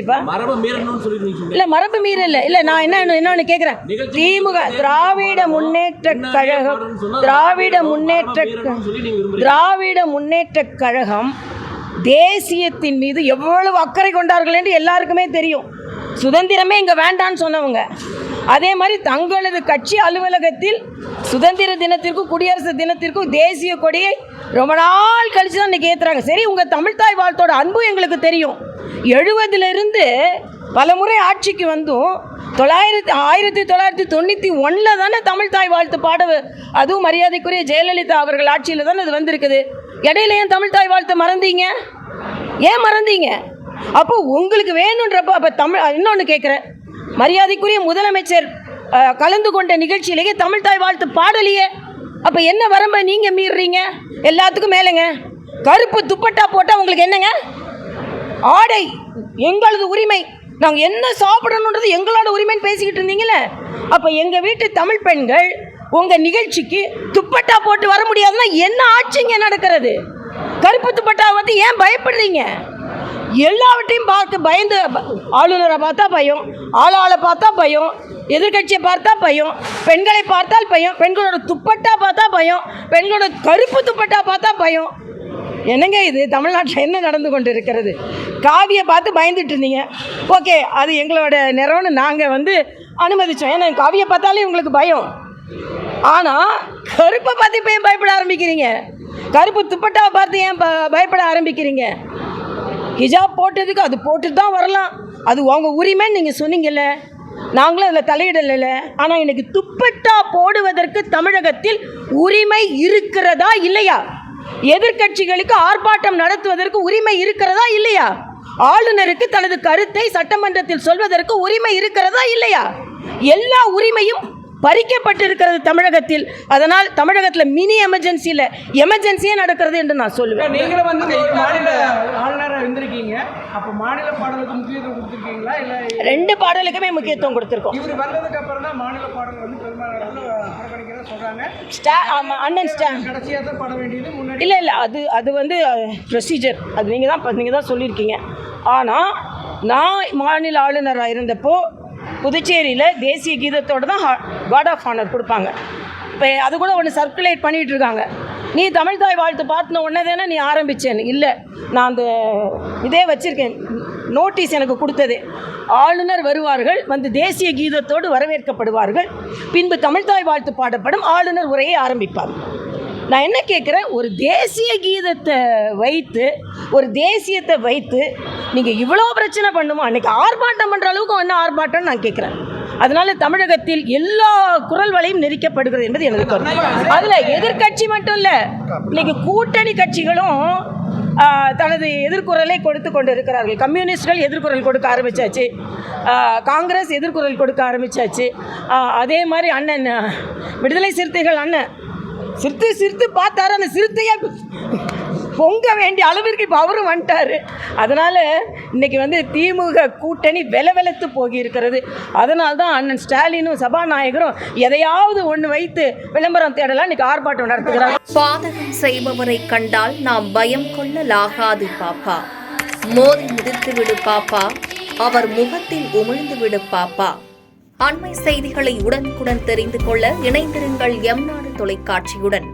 இல்ல மரபு மீறல. இல்ல நான் என்ன இன்னொன்னு கேக்குறேன். திமுக திராவிட முன்னேற்ற கழகம் திராவிட முன்னேற்ற திராவிட முன்னேற்ற கழகம் தேசியத்தின் மீது எவ்வளவு அக்கறை கொண்டார்கள் என்று எல்லாருக்குமே தெரியும். சுதந்திரமே இங்க வேண்டான்னு சொன்னவங்க. அதே மாதிரி தங்களது கட்சி அலுவலகத்தில் சுதந்திர தினத்திற்கும் குடியரசு தினத்திற்கும் தேசிய கொடியை ரொம்ப நாள் கழிச்சு தான் இன்னைக்கு ஏத்துறாங்க. சரி உங்க தமிழ்தாய் வாழ்த்தோட அன்பு எங்களுக்கு தெரியும். எழுபதுலேருந்து பல முறை ஆட்சிக்கு வந்தும் தொள்ளாயிரத்தி ஆயிரத்தி தொள்ளாயிரத்தி தொண்ணூற்றி ஒன்றில் தானே தமிழ் தாய் வாழ்த்து பாட அதுவும் மரியாதைக்குரிய ஜெயலலிதா அவர்கள் ஆட்சியில் தானே அது வந்திருக்குது. இடையில ஏன் தமிழ் தாய் வாழ்த்து மறந்தீங்க? ஏன் மறந்தீங்க? அப்போ உங்களுக்கு வேணுன்றப்போ அப்போ தமிழ் இன்னொன்று கேட்குறேன் மரியாதைக்குரிய முதலமைச்சர் கலந்து கொண்ட நிகழ்ச்சியிலேயே தமிழ் தாய் வாழ்த்து பாடலையே. அப்போ என்ன வரம்ப நீங்கள் மீறுறீங்க எல்லாத்துக்கும் மேலேங்க. கருப்பு துப்பட்டா போட்டால் உங்களுக்கு என்னங்க? ஆடை எங்களது உரிமை. நாங்கள் என்ன சாப்பிடணுன்றது எங்களோட உரிமைன்னு பேசிக்கிட்டு இருந்தீங்களே? அப்போ எங்கள் வீட்டு தமிழ் பெண்கள் உங்கள் நிகழ்ச்சிக்கு துப்பட்டா போட்டு வர முடியாதுன்னா என்ன ஆட்சிங்க நடக்கிறது? கருப்பு துப்பட்டா வந்து ஏன் பயப்படுறீங்க? எல்லாவற்றையும் பார்த்து பயந்து ஆளுநரை பார்த்தா பயம் ஆளாளை பார்த்தா பயம் எதிர்க்கட்சியை பார்த்தா பயம் பெண்களை பார்த்தால் பயம் பெண்களோட துப்பட்டா பார்த்தா பயம் பெண்களோட கருப்பு துப்பட்டா பார்த்தா பயம். என்னங்க இது? தமிழ்நாட்டில் என்ன நடந்து கொண்டு இருக்கிறது காவியை பார்த்து பயந்துட்டு இருந்தீங்க. ஓகே அது எங்களோட நிறம்னு நாங்கள் வந்து அனுமதித்தோம் ஏன்னா காவியை பார்த்தாலே உங்களுக்கு பயம். ஆனால் கருப்பை பார்த்து இப்போ ஏன் பயப்பட ஆரம்பிக்கிறீங்க? கருப்பு துப்பட்டாவை பார்த்து ஏன் பயப்பட ஆரம்பிக்கிறீங்க? ஹிஜாப் போட்டதுக்கு அது போட்டு தான் வரலாம். அது உங்கள் உரிமைன்னு நீங்கள் சொன்னீங்கல்ல. நாங்களும் அதில் தலையிடலை ஆனால் எனக்கு துப்பட்டா போடுவதற்கு தமிழகத்தில் உரிமை இருக்கிறதா இல்லையா? எதிர்க்கட்சிகளுக்கு ஆர்ப்பாட்டம் நடத்துவதற்கு உரிமை இருக்கிறதா இல்லையா? ஆளுநருக்கு தனது கருத்தை சட்டமன்றத்தில் சொல்வதற்கு உரிமை இருக்கிறதா இல்லையா? எல்லா உரிமையும் பறிக்கப்பட்டிருக்கிறது தமிழகத்தில். அதனால் தமிழகத்தில் மினி எமர்ஜென்சியில் எமர்ஜென்சியே நடக்கிறது என்று நான் சொல்லுவேன். நீங்களும் வந்து மாநில ஆளுநராக இருந்திருக்கீங்க. அப்போ மாநில பாடலுக்கு முக்கியத்துவம் கொடுத்துருக்கீங்களா? இல்லை ரெண்டு பாடலுக்குமே முக்கியத்துவம் கொடுத்துருக்கோம். இவர் வந்ததுக்கு அப்புறம் தான் மாநில பாடல் வந்து சொல்றாங்க ஸ்டா ஆமாம் அண்ணன் ஸ்டா இல்லை இல்லை அது அது வந்து ப்ரொசீஜர் அது நீங்கள் தான் நீங்கள் தான் சொல்லியிருக்கீங்க. ஆனால் நான் மாநில ஆளுநராக இருந்தப்போ புதுச்சேரியில் தேசிய கீதத்தோடு தான் காட் ஆஃப் ஆனர் கொடுப்பாங்க. இப்போ அது கூட ஒன்று சர்க்குலேட் பண்ணிகிட்டு இருக்காங்க. நீ தமிழ் தாய் வாழ்த்து பார்த்தின உடனே தானே நீ ஆரம்பிச்சேன்னு. இல்லை நான் அந்த இதே வச்சுருக்கேன். நோட்டீஸ் எனக்கு கொடுத்தது. ஆளுநர் வருவார்கள் வந்து தேசிய கீதத்தோடு வரவேற்கப்படுவார்கள். பின்பு தமிழ்தாய் வாழ்த்து பாடப்படும் ஆளுநர் உரையை ஆரம்பிப்பார். நான் என்ன கேட்குறேன்? ஒரு தேசிய கீதத்தை வைத்து ஒரு தேசியத்தை வைத்து நீங்கள் இவ்வளோ பிரச்சனை பண்ணுமா? அன்றைக்கி ஆர்ப்பாட்டம் பண்ணுற அளவுக்கு என்ன ஆர்ப்பாட்டம்னு நான் கேட்குறேன். அதனால தமிழகத்தில் எல்லா குரல் வலையும் நெரிக்கப்படுகிறது என்பது எனது கருத்து. அதில் எதிர்க்கட்சி மட்டும் இல்லை இன்னைக்கு கூட்டணி கட்சிகளும் தனது எதிர்குரலை கொடுத்து கொண்டு இருக்கிறார்கள் கம்யூனிஸ்ட்கள் எதிர்குரல் கொடுக்க ஆரம்பித்தாச்சு காங்கிரஸ் எதிர்குரல் கொடுக்க ஆரம்பித்தாச்சு அதே மாதிரி அண்ணன் விடுதலை சிறுத்தைகள் அண்ணன். சிரித்து சிரித்து பார்த்தாரு அந்த சிறுத்தையாக பொங்க வேண்டிய அளவிற்கு இப்போ அவரும் வந்துட்டாரு. அதனால் இன்னைக்கு வந்து திமுக கூட்டணி வெல வெலத்து போகி இருக்கிறது தான் அண்ணன் ஸ்டாலினும் சபாநாயகரும் எதையாவது ஒன்று வைத்து விளம்பரம் தேடலாம் இன்றைக்கி ஆர்ப்பாட்டம் நடத்துகிறார் பாதகம் செய்பவரை கண்டால் நாம் பயம் கொள்ளலாகாது பாப்பா. மோதி மிதித்து விடு பாப்பா. அவர் முகத்தில் உமிழ்ந்து விடு பாப்பா. அண்மை செய்திகளை உடனுக்குடன் தெரிந்து கொள்ள இணைந்திருங்கள் எம்நாடு தொலைக்காட்சியுடன்.